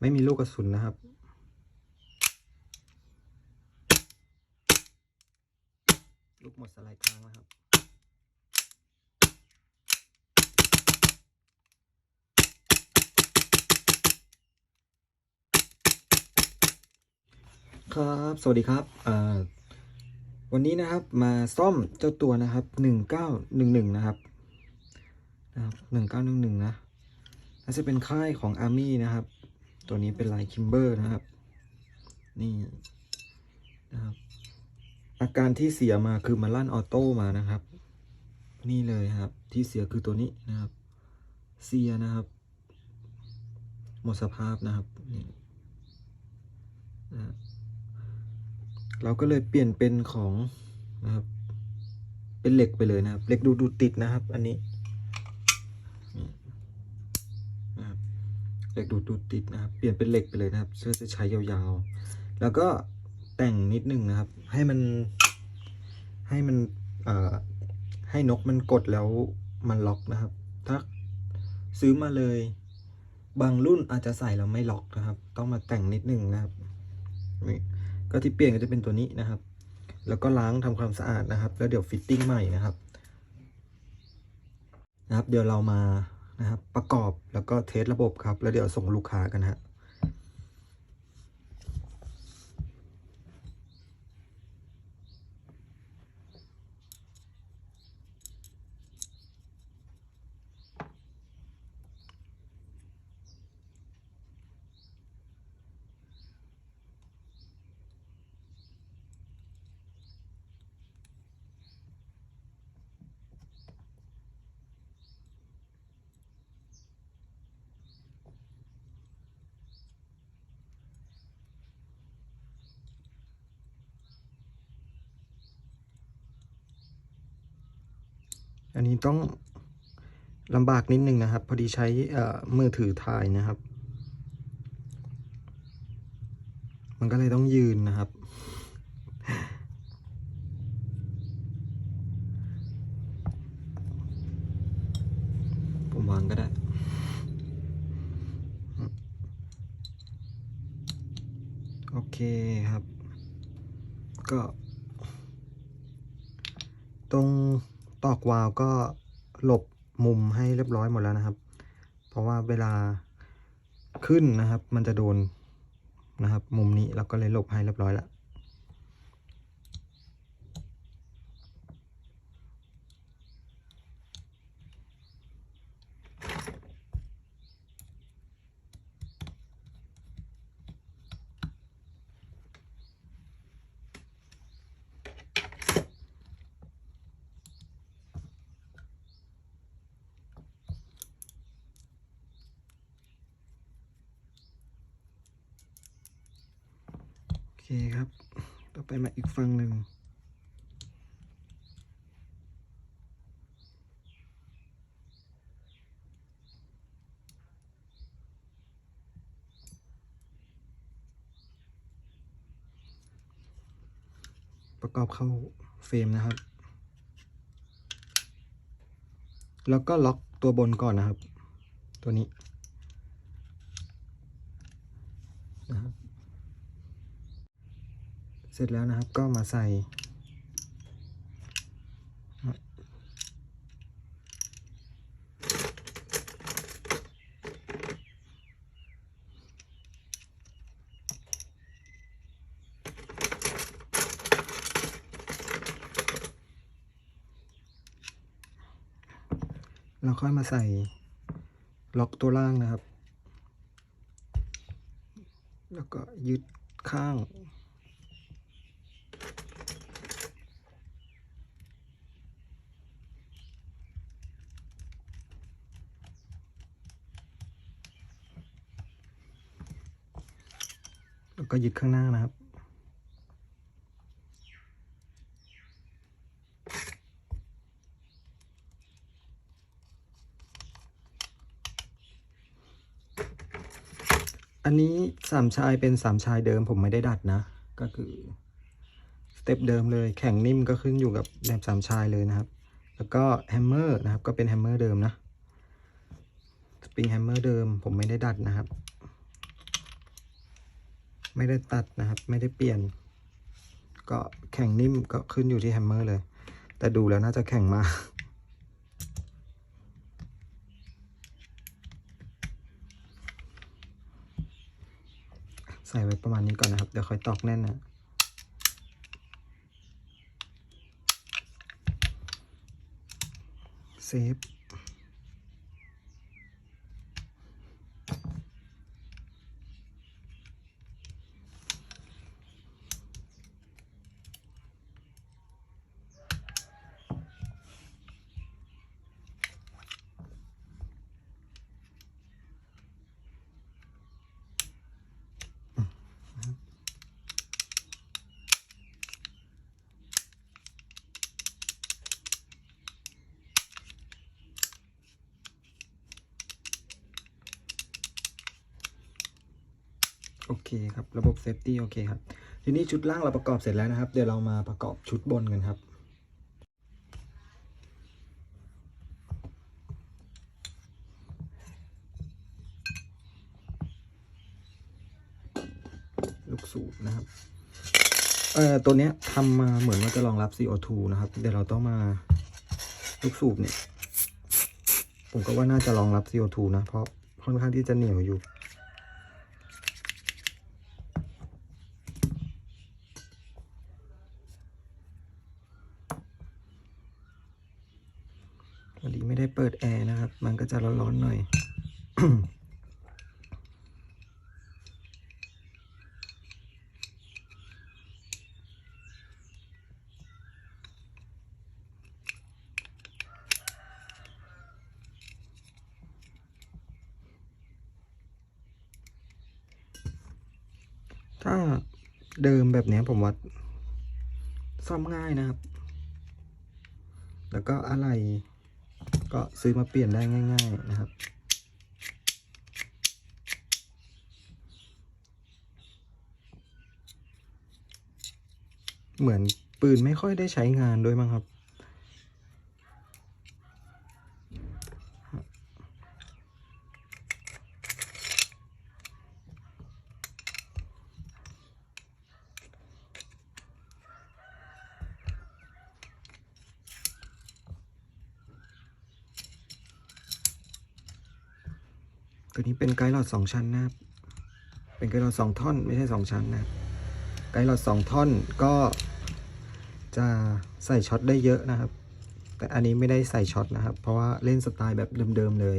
ไม่มีลูกกระสุนนะครับ ลูกหมดสไลด์ทางแล้วครับ ครับ สวัสดีครับวันนี้นะครับมาซ่อมเจ้าตัวนะครับหนึ่งเก้าหนึ่งหนึ่งนะครับนะครับหนึ่งเก้าหนึ่งหนึ่งนะน่าจะเป็นค่ายของอาร์มี่นะครับ ตัวนี้เป็นลายคิมเบอร์นะครับ นี่นะครับ อาการที่เสียมาคือมันลั่นออโต้มานะครับ นี่เลยครับ ที่เสียคือตัวนี้นะครับ เสียนะครับ หมดสภาพนะครับนี่นะเราก็เลยเปลี่ยนเป็นของนะครับ เป็นเหล็กไปเลยนะครับเหล็กดูดูดติดนะครับ อันนี้นะครับ เหล็กดูดดูดติดนะครับ เปลี่ยนเป็นเหล็กไปเลยนะครับเพื่อจะใช้ยาวๆ แล้วก็แต่งนิดนึงนะครับ ให้มันให้มันเอ่อให้นกมันกดแล้วมันล็อกนะครับ ถ้าซื้อมาเลย บางรุ่นอาจจะใส่แล้วไม่ล็อกนะครับ ต้องมาแต่งนิดนึงนะครับนี่ก็ที่เปลี่ยนก็จะเป็นตัวนี้นะครับ แล้วก็ล้างทำความสะอาดนะครับ แล้วเดี๋ยวฟิตติ้งใหม่นะครับนะครับ เดี๋ยวเรามา นะครับ ประกอบแล้วก็เทสระบบครับ แล้วเดี๋ยวส่งลูกค้ากันฮะ อันนี้ต้องลำบากนิดนึงนะครับ พอดีใช้มือถือถ่ายนะครับ มันก็เลยต้องยืนนะครับ ผมวางก็ได้โอเคครับ ก็ ตรง ตอกวาล์วก็หลบมุมให้เรียบร้อยหมดแล้วนะครับ เพราะว่าเวลาขึ้นนะครับ มันจะโดนนะครับ มุมนี้เราก็เลยหลบให้เรียบร้อยแล้ว คครับ ต่อไปมาอีกฝั่งหนึ่ง ประกอบเข้าเฟรมนะครับ แล้วก็ล็อกตัวบนก่อนนะครับ ตัวนี้นะครับ เส ร็จแล้วนะครับก็มาใส่ เราค่อยมาใส่ล็อกตัวล่างนะครับ แล้วก็ยึดข้าง ก็ยึดข้างหน้านะครับ อันนี้สามชายเป็นสามชายเดิมผมไม่ได้ดัดนะ ก็คือสเต็ปเดิมเลย แข็งนิ่มก็ขึ้นอยู่กับแบบสามชายเลยนะครับ แล้วก็แฮมเมอร์นะครับ ก็เป็นแฮมเมอร์เดิมนะ สปริงแฮมเมอร์เดิมผมไม่ได้ดัดนะครับ ไม่ได้ตัดนะครับ ไม่ได้เปลี่ยน ก็แข็งนิ่มก็ขึ้นอยู่ที่แฮมเมอร์เลย แต่ดูแล้วน่าจะแข็งมากใส่ไว้ประมาณนี้ก่อนนะครับ เดี๋ยวค่อยตอกแน่นนะเซฟ โอเคครับ ระบบเซฟตี้โอเคครับ ทีนี้ชุดล่างเราประกอบเสร็จแล้วนะครับ เดี๋ยวเรามาประกอบชุดบนกันครับลูกสูบนะครับ เอ่อ ตัวเนี้ยทำมาเหมือนว่าจะรองรับ CO2 นะครับ เดี๋ยวเราต้องมาลูกสูบเนี่ย ผมก็ว่าน่าจะรองรับ CO2 นะ เพราะค่อนข้างที่จะเหนียวอยู่ ไม่ได้เปิดแอร์นะครับ มันก็จะร้อนๆหน่อย ถ้าเดิมแบบนี้ผมว่าซ่อมง่ายนะครับ แล้วก็อะไร ก็ซื้อมาเปลี่ยนได้ง่าย ๆนะครับ เหมือนปืนไม่ค่อยได้ใช้งานด้วยมั้งครับ ตัวนี้เป็นไกด์หลอดสองชั้นนะครับ เป็นไกด์หลอดสองท่อนไม่ใช่สองชั้นนะ ไกด์หลอดสองท่อนก็จะใส่ช็อตได้เยอะนะครับ แต่อันนี้ไม่ได้ใส่ช็อตนะครับ เพราะว่าเล่นสไตล์แบบเดิมๆเลย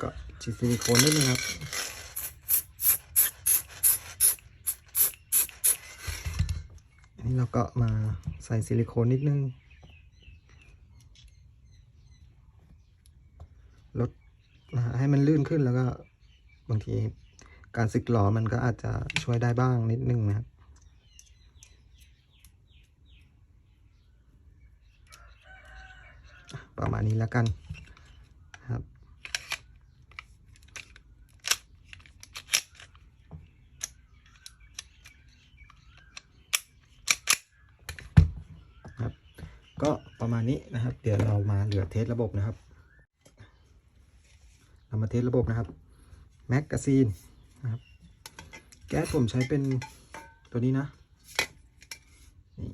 ก็ฉีดซิลิโคนนิดนึงครับอันนี้เราก็มาใส่ซิลิโคนนิดนึง ลดให้มันลื่นขึ้นแล้วก็บางทีการสึกหลอมันก็อาจจะช่วยได้บ้างนิดนึงนะครับประมาณนี้แล้วกันครับ ครับ ก็ประมาณนี้นะครับ เดี๋ยวเรามาเหลือเทสระบบนะครับ เรามาเทสระบบนะครับแมกกาซีนนะครับ แก๊สผมใช้เป็นตัวนี้นะนี่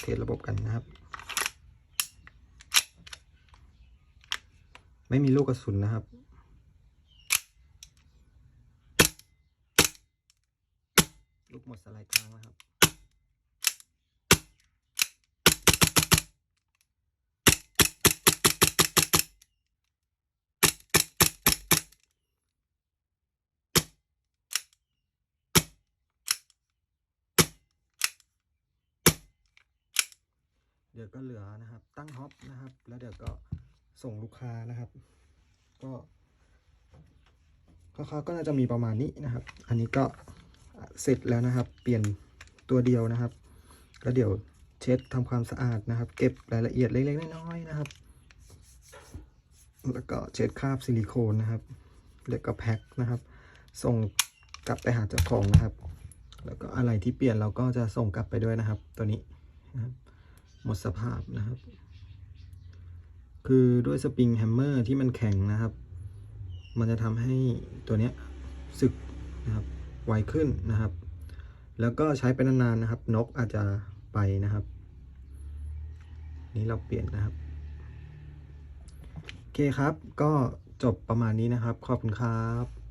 เทสระบบกันนะครับ ไม่มีลูกกระสุนนะครับ ลูก หมดสลด์ทางแล้วครับเดี๋ยวก็เหลือนะครับ ตั้งฮอปนะครับ แล้วเดี๋ยวก็ส่งลูกค้านะครับ ก็คร่าวๆก็น่าจะมีประมาณนี้นะครับ อันนี้ก็ เสร็จแล้วนะครับ เปลี่ยนตัวเดียวนะครับแล้วเดี๋ยวเช็ดทำความสะอาดนะครับ เก็บรายละเอียดเล็กๆน้อยๆนะครับ แล้วก็เช็ดคราบซิลิโคนนะครับแล้วก็แพ็คนะครับ ส่งกลับไปหาเจ้าของนะครับ แล้วก็อะไรที่เปลี่ยนเราก็จะส่งกลับไปด้วยนะครับ ตัวนี้นะครับหมดสภาพนะครับ คือด้วยสปริงแฮมเมอร์ที่มันแข็งนะครับ มันจะทำให้ตัวเนี้ยสึกนะครับ ไวขึ้นนะครับ แล้วก็ใช้ไปนานๆนะครับ นกอาจจะไปนะครับ นี้เราเปลี่ยนนะครับโอเคครับ ก็จบประมาณนี้นะครับ ขอบคุณครับ